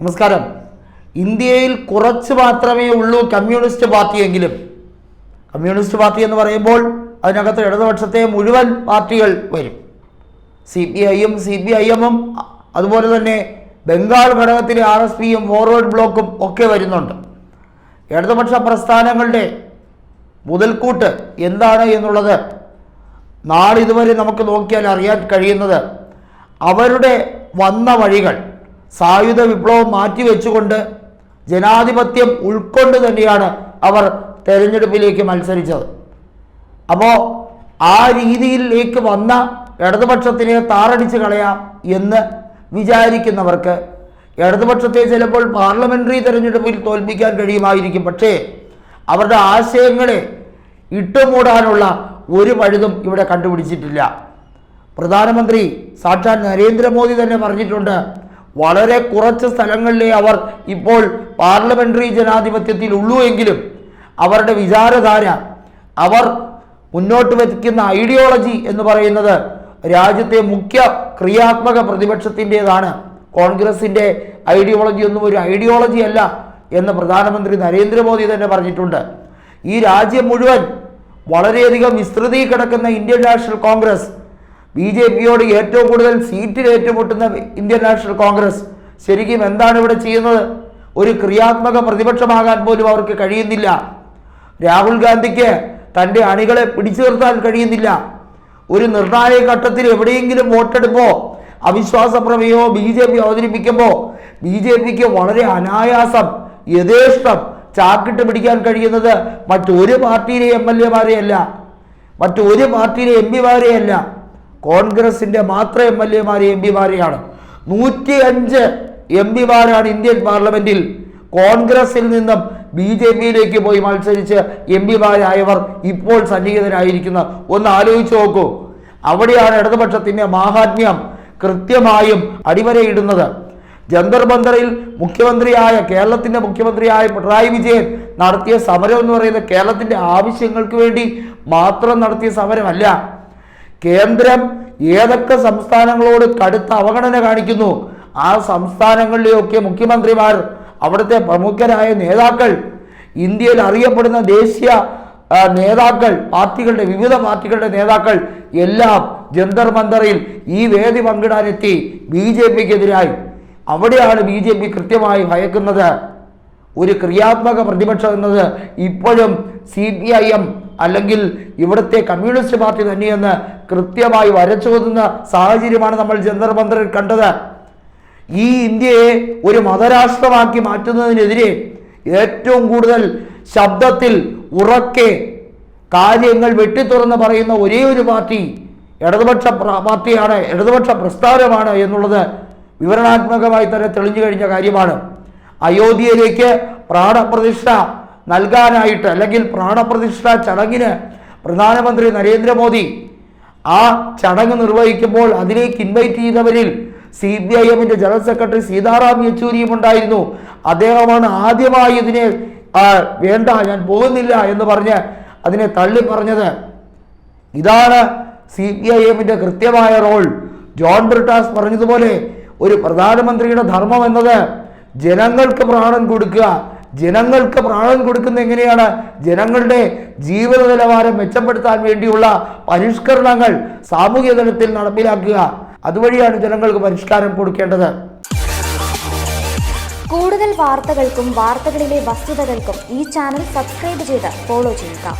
നമസ്കാരം. ഇന്ത്യയിൽ കുറച്ച് മാത്രമേ ഉള്ളൂ കമ്മ്യൂണിസ്റ്റ് പാർട്ടിയെങ്കിലും കമ്മ്യൂണിസ്റ്റ് പാർട്ടി എന്ന് പറയുമ്പോൾ അതിനകത്ത് ഇടതുപക്ഷത്തെ മുഴുവൻ പാർട്ടികൾ വരും. സി പി ഐയും സി പി ഐ എമ്മും അതുപോലെ തന്നെ ബംഗാൾ ഘടകത്തിലെ ആർ എസ് പിയും ഫോർവേഡ് ബ്ലോക്കും ഒക്കെ വരുന്നുണ്ട്. ഇടതുപക്ഷ പ്രസ്ഥാനങ്ങളുടെ മുതൽക്കൂട്ട് എന്താണ് എന്നുള്ളത് നാളിതുവരെ നമുക്ക് നോക്കിയാൽ അറിയാൻ കഴിയുന്നത് അവരുടെ വന്ന വഴികൾ സായുധ വിപ്ലവം മാറ്റിവെച്ചുകൊണ്ട് ജനാധിപത്യം ഉൾക്കൊണ്ട് തന്നെയാണ് അവർ തെരഞ്ഞെടുപ്പിലേക്ക് മത്സരിച്ചത്. അപ്പോൾ ആ രീതിയിലേക്ക് വന്ന ഇടതുപക്ഷത്തിനെ താറടിച്ച് കളയാം എന്ന് വിചാരിക്കുന്നവർക്ക് ഇടതുപക്ഷത്തെ ചിലപ്പോൾ പാർലമെന്ററി തെരഞ്ഞെടുപ്പിൽ തോൽപ്പിക്കാൻ കഴിയുമായിരിക്കും. പക്ഷേ അവരുടെ ആശയങ്ങളെ ഇട്ടുമൂടാനുള്ള ഒരു പഴുതും ഇവിടെ കണ്ടുപിടിച്ചിട്ടില്ല. പ്രധാനമന്ത്രി സാക്ഷാൽ നരേന്ദ്രമോദി തന്നെ പറഞ്ഞിട്ടുണ്ട് വളരെ കുറച്ച് സ്ഥലങ്ങളിലെ അവർ ഇപ്പോൾ പാർലമെന്ററി ജനാധിപത്യത്തിൽ ഉള്ളൂ എങ്കിലും അവരുടെ വിചാരധാര അവർ മുന്നോട്ട് വയ്ക്കുന്ന ഐഡിയോളജി എന്ന് പറയുന്നത് രാജ്യത്തെ മുഖ്യ ക്രിയാത്മക പ്രതിപക്ഷത്തിന്റെതാണ്. കോൺഗ്രസിന്റെ ഐഡിയോളജി ഒന്നും ഒരു ഐഡിയോളജി അല്ല എന്ന് പ്രധാനമന്ത്രി നരേന്ദ്രമോദി തന്നെ പറഞ്ഞിട്ടുണ്ട്. ഈ രാജ്യം മുഴുവൻ വളരെയധികം വിസ്തൃതി കിടക്കുന്ന Indian National Congress B J പിയോട് ഏറ്റവും കൂടുതൽ സീറ്റിൽ ഏറ്റുമുട്ടുന്ന ഇന്ത്യൻ നാഷണൽ കോൺഗ്രസ് ശരിക്കും എന്താണ് ഇവിടെ ചെയ്യുന്നത്? ഒരു ക്രിയാത്മക പ്രതിപക്ഷമാകാൻ പോലും അവർക്ക് കഴിയുന്നില്ല. രാഹുൽ ഗാന്ധിക്ക് തന്റെ അണികളെ പിടിച്ചു നിർത്താൻ കഴിയുന്നില്ല. ഒരു നിർണായക ഘട്ടത്തിൽ എവിടെയെങ്കിലും വോട്ടെടുപ്പോ അവിശ്വാസ പ്രമേയമോ ബി ജെ പി അവതരിപ്പിക്കുമ്പോൾ ബി ജെ പിക്ക് വളരെ അനായാസം യഥേഷ്ടം ചാക്കിട്ട് പിടിക്കാൻ കഴിയുന്നത് മറ്റൊരു പാർട്ടിയിലെ എം എൽ എമാരെയല്ല മറ്റൊരു പാർട്ടിയിലെ എം പിമാരെയല്ല കോൺഗ്രസിന്റെ മാത്രം എം എൽ എമാരെ എം പിമാരെയാണ്. നൂറ്റി അഞ്ച് എം പിമാരാണ് ഇന്ത്യൻ പാർലമെന്റിൽ. കോൺഗ്രസിൽ നിന്നും ബി ജെ പിയിലേക്ക് പോയി മത്സരിച്ച് എം പിമാരായവർ ഇപ്പോൾ സന്നിഹിതരായിരിക്കുന്ന ഒന്ന് ആലോചിച്ച് നോക്കൂ. അവിടെയാണ് ഇടതുപക്ഷത്തിന്റെ മാഹാത്മ്യം കൃത്യമായും അടിവരയിടുന്നത്. ജന്തർ ബന്ദറിൽ മുഖ്യമന്ത്രിയായ കേരളത്തിന്റെ മുഖ്യമന്ത്രിയായ പിണറായി വിജയൻ നടത്തിയ സമരം എന്ന് പറയുന്നത് കേരളത്തിന്റെ ആവശ്യങ്ങൾക്ക് വേണ്ടി മാത്രം നടത്തിയ സമരമല്ല. കേന്ദ്രം ഏതൊക്കെ സംസ്ഥാനങ്ങളോട് കടുത്ത അവഗണന കാണിക്കുന്നു? ആ സംസ്ഥാനങ്ങളിലെയൊക്കെ മുഖ്യമന്ത്രിമാർ അവിടുത്തെ പ്രമുഖരായ നേതാക്കൾ ഇന്ത്യയിൽ അറിയപ്പെടുന്ന ദേശീയ നേതാക്കൾ പാർട്ടികളുടെ വിവിധ പാർട്ടികളുടെ നേതാക്കൾ എല്ലാം ജന്തർ മന്ദറിൽ ഈ വേദി പങ്കിടാനെത്തി ബി ജെ പിക്കെതിരായി. അവിടെയാണ് ബി ജെ പി കൃത്യമായി ഭയക്കുന്നത്. ഒരു ക്രിയാത്മക പ്രതിപക്ഷം എന്നത് ഇപ്പോഴും സി പി ഐ എം അല്ലെങ്കിൽ ഇവിടുത്തെ കമ്മ്യൂണിസ്റ്റ് പാർട്ടി തന്നെയെന്ന് കൃത്യമായി വരച്ചോതുന്ന സാഹചര്യമാണ് നമ്മൾ ജന്തർ കണ്ടത്. ഈ ഇന്ത്യയെ ഒരു മതരാഷ്ട്രമാക്കി മാറ്റുന്നതിനെതിരെ ഏറ്റവും കൂടുതൽ ശബ്ദത്തിൽ ഉറക്കെ കാര്യങ്ങൾ വെട്ടിത്തുറന്ന് പറയുന്ന ഒരേ ഒരു പാർട്ടി ഇടതുപക്ഷ പാർട്ടിയാണ് ഇടതുപക്ഷ പ്രസ്ഥാനമാണ് എന്നുള്ളത് വിവരണാത്മകമായി തന്നെ തെളിഞ്ഞു കഴിഞ്ഞ കാര്യമാണ്. അയോധ്യയിലേക്ക് പ്രാണപ്രതിഷ്ഠ നൽകാനായിട്ട് അല്ലെങ്കിൽ പ്രാണപ്രതിഷ്ഠ ചടങ്ങിന് പ്രധാനമന്ത്രി നരേന്ദ്രമോദി ആ ചടങ്ങ് നിർവഹിക്കുമ്പോൾ അതിലേക്ക് ഇൻവൈറ്റ് ചെയ്തവരിൽ സി ബി ഐ എമ്മിന്റെ ജനറൽ സെക്രട്ടറി സീതാറാം യെച്ചൂരിയും ഉണ്ടായിരുന്നു. അദ്ദേഹമാണ് ആദ്യമായി ഇതിനെ വേണ്ട ഞാൻ പോകുന്നില്ല എന്ന് പറഞ്ഞ് അതിനെ തള്ളി പറഞ്ഞത് ഇതാണ് സി പി ഐ എമ്മിന്റെ കൃത്യമായ റോൾ. ജോൺ ബ്രിട്ടാസ് പറഞ്ഞതുപോലെ ഒരു പ്രധാനമന്ത്രിയുടെ ധർമ്മം എന്നത് ജനങ്ങൾക്ക് പ്രാണൻ കൊടുക്കുക ജനങ്ങൾക്ക് പ്രാണൻ കൊടുക്കുന്ന എങ്ങനെയാണ്? ജനങ്ങളുടെ ജീവിത നിലവാരം മെച്ചപ്പെടുത്താൻ വേണ്ടിയുള്ള പരിഷ്കരണങ്ങൾ സാമൂഹ്യ തലത്തിൽ നടപ്പിലാക്കുക. അതുവഴിയാണ് ജനങ്ങൾക്ക് പരിഷ്കാരം കൊടുക്കേണ്ടത്. കൂടുതൽ വാർത്തകൾക്കും വാർത്തകളിലെ വസ്തുതകൾക്കും ഈ ചാനൽ സബ്സ്ക്രൈബ് ചെയ്ത് ഫോളോ ചെയ്യുക.